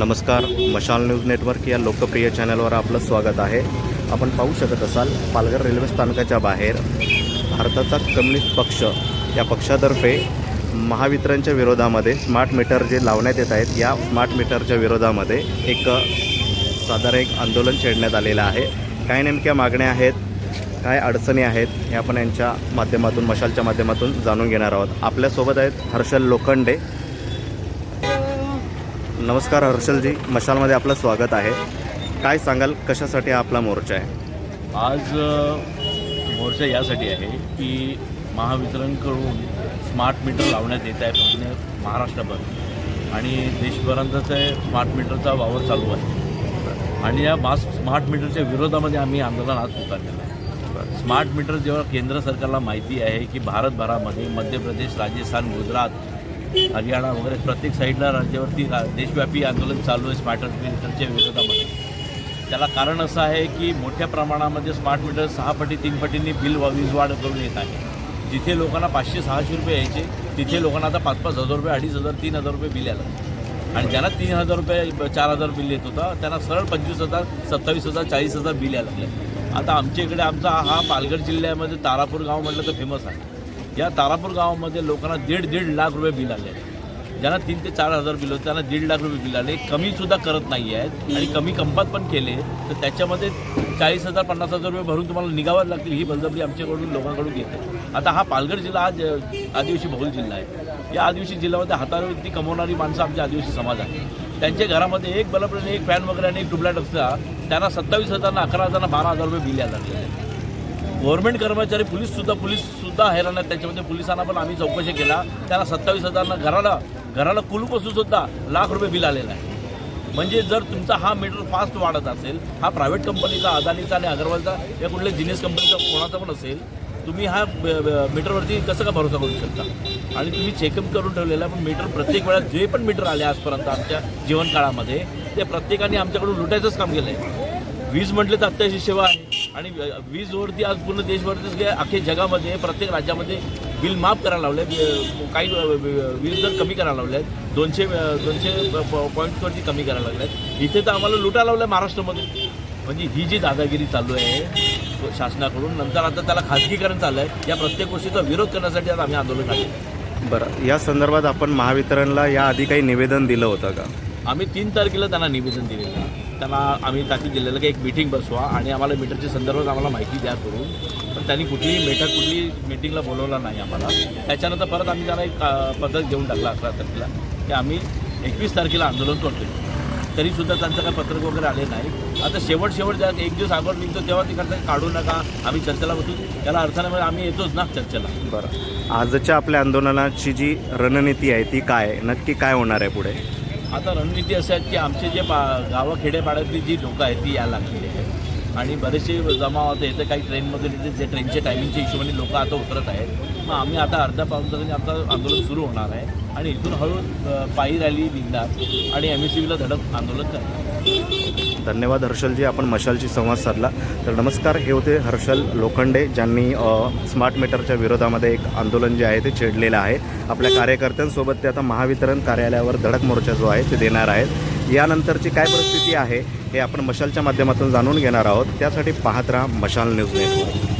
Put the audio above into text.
नमस्कार मशाल news network या लोकप्रिय चॅनलवर आपलं स्वागत आहे. आपण पाहू शकत असाल पालघर रेल्वे स्थानकाच्या बाहेर भारताचा कम्युनिस्ट पक्ष या पक्षातर्फे महावितरणच्या विरोधामध्ये स्मार्ट मीटर जे लावण्यात येत आहेत या स्मार्ट मीटरच्या विरोधामध्ये एक साधारण एक आंदोलन छेडण्यात आलेलं आहे. काय नेमक्या मागण्या आहेत काय अडचणी आहेत हे आपण यांच्या माध्यमातून मशालच्या माध्यमातून जाणून घेणार आहोत. आपल्यासोबत आहेत हर्षल लोखंडे नमस्कार हर्षलजी मशालमध्ये आपलं स्वागत आहे. काय सांगाल कशासाठी हा आपला मोर्चा आहे? आज मोर्चा यासाठी आहे की महावितरणकडून स्मार्ट मीटर लावण्यात येत आहे पूर्ण महाराष्ट्रभर. आणि देशभरातच ते स्मार्ट मीटरचा वावर चालू आहे. आणि या मास स्मार्ट मीटरच्या विरोधामध्ये आम्ही आंदोलन आज पुकारलेलं आहे. स्मार्ट मीटर जेव्हा केंद्र सरकारला माहिती आहे की भारतभरामध्ये मध्य प्रदेश राजस्थान गुजरात हरियाणा वगैरे प्रत्येक साईडला राज्यावरती देशव्यापी आंदोलन चालू आहे स्मार्ट मीटरच्या विरोधामध्ये. त्याला कारण असं आहे की मोठ्या प्रमाणामध्ये स्मार्ट मीटर सहा पटी तीन पटींनी बिल वीज वाढ करून येत आहे. जिथे लोकांना पाचशे सहाशे रुपये यायचे तिथे लोकांना आता पाच पाच हजार रुपये अडीच हजार तीन हजार रुपये बिल आलं आणि ज्यांना तीन हजार रुपये चार हजार बिल येत होता त्यांना सरळ पंचवीस हजार सत्तावीस हजार चाळीस हजार बिल यायला लागले. आता आमच्या इकडे आमचा हा पालघर जिल्ह्यामध्ये तारापूर गाव म्हटलं तर फेमस आहे. या तारापूर गावामध्ये लोकांना दीड दीड लाख रुपये बिल आले ज्यांना तीन ते चार हजार बिल होते त्यांना दीड लाख रुपये बिल आले. कमीसुद्धा करत नाही आहेत. आणि कमी कंपात पण केले तर त्याच्यामध्ये चाळीस हजार पन्नास हजार रुपये भरून तुम्हाला निघावंच लागतील ही बळजबरी आमच्याकडून लोकांकडून घेते आता हा पालघर जिल्हा हा ज- आदिवासी बहुल जिल्हा आहे. या आदिवासी जिल्ह्यामध्ये हातावरती कमवणारी माणसं आमच्या आदिवासी समाज आहे त्यांच्या घरामध्ये एक बल्ब आणि एक फॅन वगैरे आणि एक ट्यूबलाईट असता. त्यांना सत्तावीस हजारना अकरा हजारना बारा हजार रुपये बिल यायला लागले गव्हर्नमेंट कर्मचारी पोलीससुद्धा पोलीससुद्धा हैराण आहेत त्याच्यामध्ये पोलिसांना पण आम्ही चौकशी केला. त्याला सत्तावीस हजारनं घराला घराला कुलूप सुद्धा लाख रुपये बिल आलेलं आहे. म्हणजे जर तुमचा हा मीटर फास्ट वाढत असेल हा प्रायव्हेट कंपनीचा अदानीचा आणि अगरवालचा या कुठल्या जिनेस कंपनीचा कोणाचा पण असेल तुम्ही हा ब- मीटरवरती कसं का भरोसा करू शकता? आणि तुम्ही चेकअप करून ठेवलेला आहे पण मीटर प्रत्येक वेळा जे पण मीटर आले आजपर्यंत आमच्या जीवनकाळामध्ये ते प्रत्येकाने आमच्याकडून लुटायचंच काम केलं आहे वीज म्हटले तर अत्याची सेवा आहे. आणि वीजवरती आज पूर्ण देशभरातच काय अख्ख्या जगामध्ये प्रत्येक राज्यामध्ये बिल माफ करायला लावले काही वीज दर कमी करायला लावले आहेत दोनशे दोनशे पॉईंट्सवरती कमी करायला लागले आहेत इथे तर आम्हाला लुटा लावलं आहे महाराष्ट्रामध्ये. म्हणजे ही जी दादागिरी चालू आहे शासनाकडून नंतर आता त्याला खाजगीकरण चाललं आहे या प्रत्येक गोष्टीचा विरोध करण्यासाठी आज आम्ही आंदोलन काढले. बरं या संदर्भात आपण महावितरणला याआधी काही निवेदन दिलं होतं का? आम्ही तीन तारखेला त्यांना निवेदन दिलेलं. त्यांना आम्ही त्याची दिलेलं की एक मीटिंग बसवा आणि आम्हाला मीटरच्या संदर्भात आम्हाला माहिती द्या करून. पण त्यांनी कुठलीही मीटर कुठली मीटिंगला बोलवला नाही आम्हाला. त्याच्यानंतर परत आम्ही त्यांना एक पद्धत घेऊन टाकला अकरा तारखेला. की आम्ही एकवीस तारखेला आंदोलन करतो तरीसुद्धा त्यांचं काही पत्रक वगैरे आले नाही. आता शेवट शेवट ज्या एक दिवस अगोदर निघतो तेव्हा ते करता काढू नका. आम्ही चर्चेला बसू. त्याला अर्थ नाही आम्ही येतोच ना चर्चेला. बरं. आजच्या आपल्या आंदोलनाची जी रणनीती आहे ती काय आहे? नक्की काय होणार आहे पुढे? आता रणनीती असं आहे की आमचे जे पा गावखेडेपाड्यातली जी लोकं आहेत ती यायला लागलेली आहेत आणि बरेचसे जमा होते इथे काही ट्रेनमधून इथे जे ट्रेनच्या टायमिंगच्या हिशोबाने लोकं आता उतरत आहेत. मग आम्ही आता अर्ध्या पाऊन तासाने आमचं आंदोलन सुरू होणार आहे. आणि इथून हळू पायी रॅली निघणार आणि एम एस सी बीला धडक आंदोलन करणार. धन्यवाद हर्षलजी आपण मशालशी संवाद साधला. तर नमस्कार हे होते हर्षल लोखंडे ज्यांनी स्मार्ट मीटरच्या विरोधामध्ये एक आंदोलन जे आहे ते छेडलेलं आहे. आपल्या कार्यकर्त्यांसोबत ते आता महावितरण कार्यालयावर धडक मोर्चा जो आहे ते देणार आहेत. यानंतरची काय परिस्थिती आहे हे आपण मशालच्या माध्यमातून जाणून घेणार आहोत. त्यासाठी पाहत राहा मशाल न्यूज नेटवर्क.